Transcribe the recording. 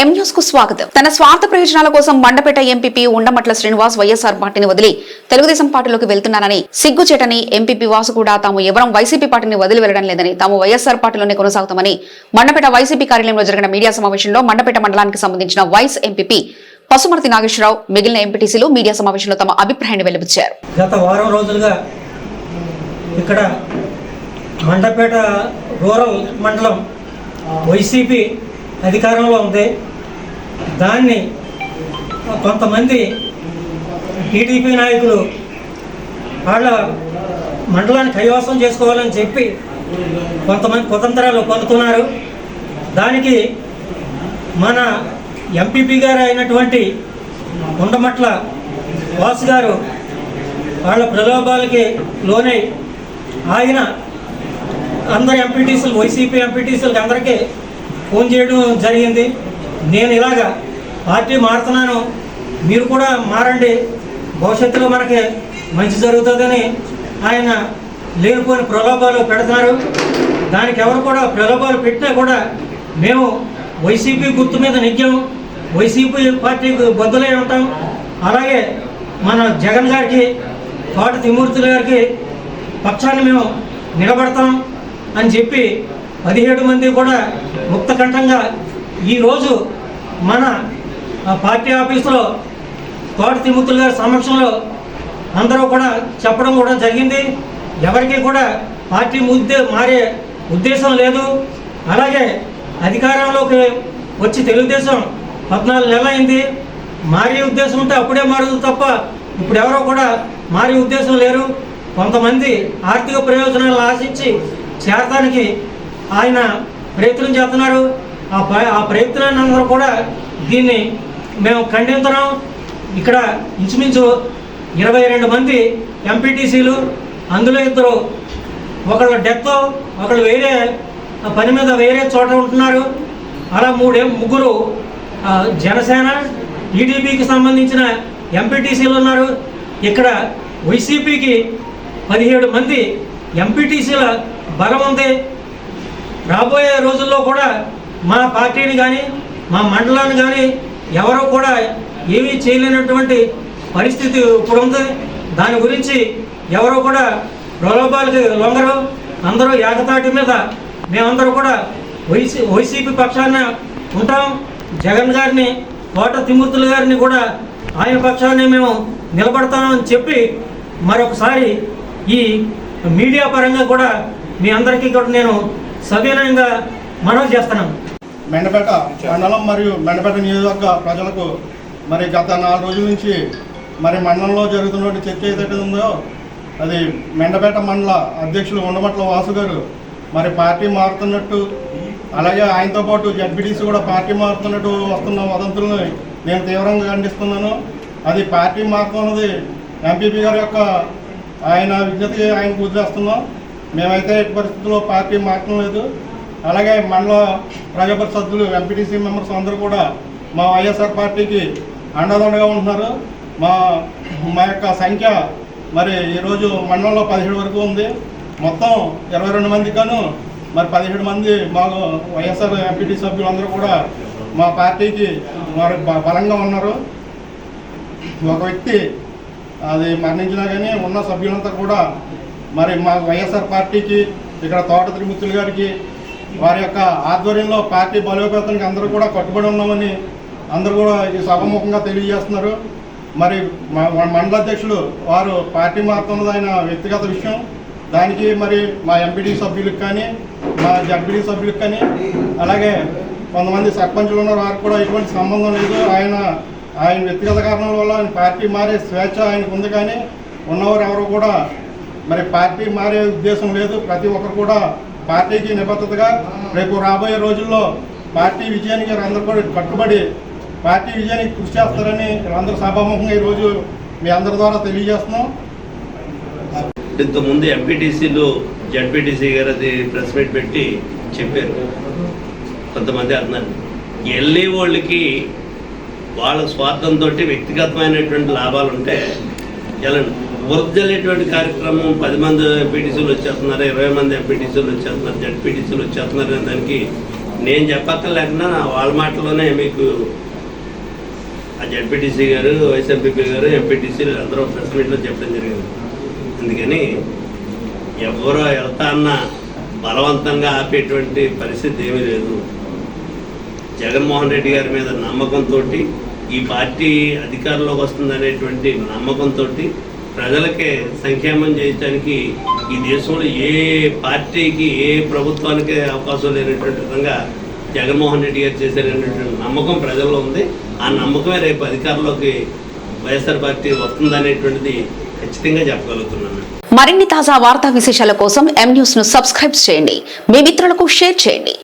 ఎం న్యూస్కు స్వాగతం. తన స్వార్థ ప్రయోజనాల కోసం మండపేట ఎంపీపీ ఉండమట్ల శ్రీనివాస్ వైఎస్ఆర్ పార్టీని వదిలి తెలుగుదేశం పార్టీలోకి వెళ్తున్నానని సిగ్గుచేటని ఎంపీపీ వాసు కూడా తాము ఎవరం వైసీపీ పార్టీని వదిలి వెళ్ళడం లేదని తాము వైఎస్ఆర్ పార్టీలోనే కొనసాగుతామని మండపేట వైసీపీ కార్యాలయంలో జరిగిన మీడియా సమావేశంలో మండపేట మండలానికి సంబంధించిన వైస్ ఎంపీపీ పసుమర్తి నాగేశ్వరరావు మిగిలిన ఎంపీటీసీలు మీడియా సమావేశంలో తమ అభిప్రాయాన్ని వెలిపించారు గత వారం రోజులుగా ఇక్కడ మండపేట రూరల్ మండలం వైసీపీ అధికారంలో ఉంది. దాన్ని కొంతమంది టీడీపీ నాయకులు వాళ్ళ మండలాన్ని కైవసం చేసుకోవాలని చెప్పి కొంతమంది కుతంత్రాలు పొందుతున్నారు. దానికి మన ఎంపీపీ గారు అయినటువంటి ఉండమట్ల వాసు గారు వాళ్ళ ప్రలోభాలకి లోనై ఆయన అందరు ఎంపీటీసీలు వైసీపీ ఎంపీటీసీలకు అందరికీ ఫోన్ చేయడం జరిగింది. నేను ఇలాగా పార్టీ మారుతున్నాను. మీరు కూడా మారండి. భవిష్యత్తులో మనకి మంచి జరుగుతుందని ఆయన లేనిపోని ప్రలోభాలు పెడుతున్నారు. దానికి ఎవరు కూడా ప్రలోభాలు పెట్టినా కూడా మేము వైసీపీ గుర్తు మీద నిత్యం వైసీపీ పార్టీకి బంధులై ఉంటాం. అలాగే మన జగన్ గారికి కోట తిమూర్తుల గారికి పక్షాన్ని మేము నిలబడతాం అని చెప్పి పదిహేడు మంది కూడా ముక్తకంఠంగా ఈరోజు మన పార్టీ ఆఫీసులో తోట తిమ్మతులు గారి సమక్షంలో అందరూ కూడా చెప్పడం కూడా జరిగింది. ఎవరికి కూడా పార్టీ ముద్దే మారే ఉద్దేశం లేదు. అలాగే అధికారంలోకి వచ్చి తెలుగుదేశం పద్నాలుగు నెలలు అయింది మారే ఉద్దేశం ఉంటే అప్పుడే మారదు తప్ప ఇప్పుడు ఎవరో కూడా మారే ఉద్దేశం లేరు. కొంతమంది ఆర్థిక ప్రయోజనాలను ఆశించి చేరడానికి ఆయన ప్రయత్నం చేస్తున్నారు. ఆ ప- ఆ ప్రయత్నాన్ని అందరూ కూడా దీన్ని మేము ఖండించడం ఇక్కడ ఇంచుమించు ఇరవై రెండు మంది ఎంపీటీసీలు అందులో ఇద్దరు ఒకళ్ళు డెత్ ఒకళ్ళు వేరే పని మీద వేరే చోట ఉంటున్నారు. అలా మూడే ముగ్గురు జనసేన టీడీపీకి సంబంధించిన ఎంపీటీసీలు ఉన్నారు. ఇక్కడ వైసీపీకి పదిహేడు మంది ఎంపీటీసీల బలం ఉంది. రాబోయే రోజుల్లో కూడా మా పార్టీని కానీ మా మండలాన్ని కానీ ఎవరో కూడా ఏమీ చేయలేనటువంటి పరిస్థితి ఇప్పుడు ఉంది. దాని గురించి ఎవరో కూడా ప్రలోభాలకి లొంగరు. అందరూ ఏకతాటి మీద మేమందరూ కూడా వైసీ వైసీపీ పక్షాన ఉంటాం. జగన్ గారిని కోట తిమ్మూర్తులు గారిని కూడా ఆయన పక్షాన్ని మేము నిలబడతామని చెప్పి మరొకసారి ఈ మీడియా పరంగా కూడా మీ అందరికీ కూడా నేను సవినయంగా మనవి చేస్తున్నాను మెండపేట మండలం మరియు మెండపేట నియోజకవర్గ ప్రజలకు మరి గత నాలుగు రోజుల నుంచి మరి మండలంలో జరుగుతున్న చర్చ ఏదైతే ఉందో అది మెండపేట మండల అధ్యక్షులు ఉండమట్ల వాసు గారు మరి పార్టీ మారుతున్నట్టు అలాగే ఆయనతో పాటు జడ్పీటీసీ కూడా పార్టీ మారుతున్నట్టు వస్తున్న వదంతులను నేను తీవ్రంగా ఖండిస్తున్నాను. అది పార్టీ మారుతున్నది ఎంపీపీ గారి యొక్క ఆయన విజ్ఞతకి ఆయన వదిలేస్తున్నాం మేమైతే ఎట్టి పరిస్థితుల్లో పార్టీ మారటం లేదు. అలాగే మనలో ప్రజాపరిషత్ సభ్యులు ఎంపీటీసీ మెంబర్స్ అందరూ కూడా మా వైఎస్ఆర్ పార్టీకి అండదండగా ఉంటున్నారు. మా మా యొక్క సంఖ్య మరి ఈరోజు మండలంలో పదిహేడు వరకు ఉంది. మొత్తం ఇరవై రెండు మంది గాను మరి పదిహేడు మంది మాకు వైఎస్ఆర్ ఎంపీటీ సభ్యులందరూ కూడా మా పార్టీకి మరి బ- బలంగా ఉన్నారు. ఒక వ్యక్తి అది మరణించినా కానీ ఉన్న సభ్యులంతా కూడా మరి మా వైఎస్ఆర్ పార్టీకి ఇక్కడ తోట త్రిమూర్తులు గారికి వారి యొక్క ఆధ్వర్యంలో పార్టీ బలోపేతానికి అందరూ కూడా కట్టుబడి ఉన్నామని అందరూ కూడా ఈ సభముఖంగా తెలియజేస్తున్నారు. మరి మండల అధ్యక్షులు వారు పార్టీ మారుతున్నది ఆయన వ్యక్తిగత విషయం. దానికి మరి మా ఎంపీడీ సభ్యులకు కానీ మా జడ్పీడీ సభ్యులకు కానీ అలాగే కొంతమంది సర్పంచులు ఉన్నారు వారికి కూడా ఎటువంటి సంబంధం లేదు. ఆయన ఆయన వ్యక్తిగత కారణాల వల్ల ఆయన పార్టీ మారే స్వేచ్ఛ ఆయనకు ఉంది కానీ ఉన్నవారు ఎవరు కూడా మరి పార్టీ మారే ఉద్దేశం లేదు. ప్రతి ఒక్కరు కూడా పార్టీకి నిబద్ధతగా రేపు రాబోయే రోజుల్లో పార్టీ విజయానికి అందరూ కూడా కట్టుబడి పార్టీ విజయానికి కృషి చేస్తారని అందరూ సభాముఖంగా ఈరోజు మీ అందరి ద్వారా తెలియజేస్తున్నాం. ఇంతకుముందు ఎంపీటీసీలు జడ్పీటీసీ గారు అది ప్రెస్ మీట్ పెట్టి చెప్పారు. కొంతమంది అన్నారు వెళ్ళే వాళ్ళకి వాళ్ళ స్వార్థంతో వ్యక్తిగతమైనటువంటి లాభాలు ఉంటే వెళ్ళండి వర్జలేటువంటి కార్యక్రమం పది మంది ఎంపీటీసీలు వచ్చేస్తున్నారు ఇరవై మంది ఎంపీటీసీలు వచ్చేస్తున్నారు జడ్పీటీసీలు వచ్చేస్తున్నారు అనే దానికి నేను చెప్పక్కర్లేకుండా వాళ్ళ మాటలోనే మీకు ఆ జడ్పీటీసీ గారు వైస్ ఎంపీపీ గారు ఎంపీటీసీలు అందరూ ప్రెస్ మీట్లో చెప్పడం జరిగింది. అందుకని ఎవరో వెళ్తా అన్న బలవంతంగా ఆపేటువంటి పరిస్థితి ఏమీ లేదు. జగన్మోహన్ రెడ్డి గారి మీద నమ్మకంతో ఈ పార్టీ అధికారంలోకి వస్తుందనేటువంటి నమ్మకంతో ప్రజలకే సంక్షేమం చేయడానికి ఈ దేశంలో ఏ పార్టీకి ఏ ప్రభుత్వానికి అవకాశం లేనటువంటి విధంగా జగన్మోహన్ రెడ్డి గారు చేశారనేటువంటి నమ్మకం ప్రజల్లో ఉంది. ఆ నమ్మకమే రేపు అధికారంలోకి వైఎస్ఆర్ పార్టీ వస్తుందనేటువంటిది ఖచ్చితంగా చెప్పగలుగుతున్నాను. మరిన్ని తాజా వార్తా విశేషాల కోసం ఎం న్యూస్ను సబ్స్క్రైబ్ చేయండి. మీ మిత్రులకు షేర్ చేయండి.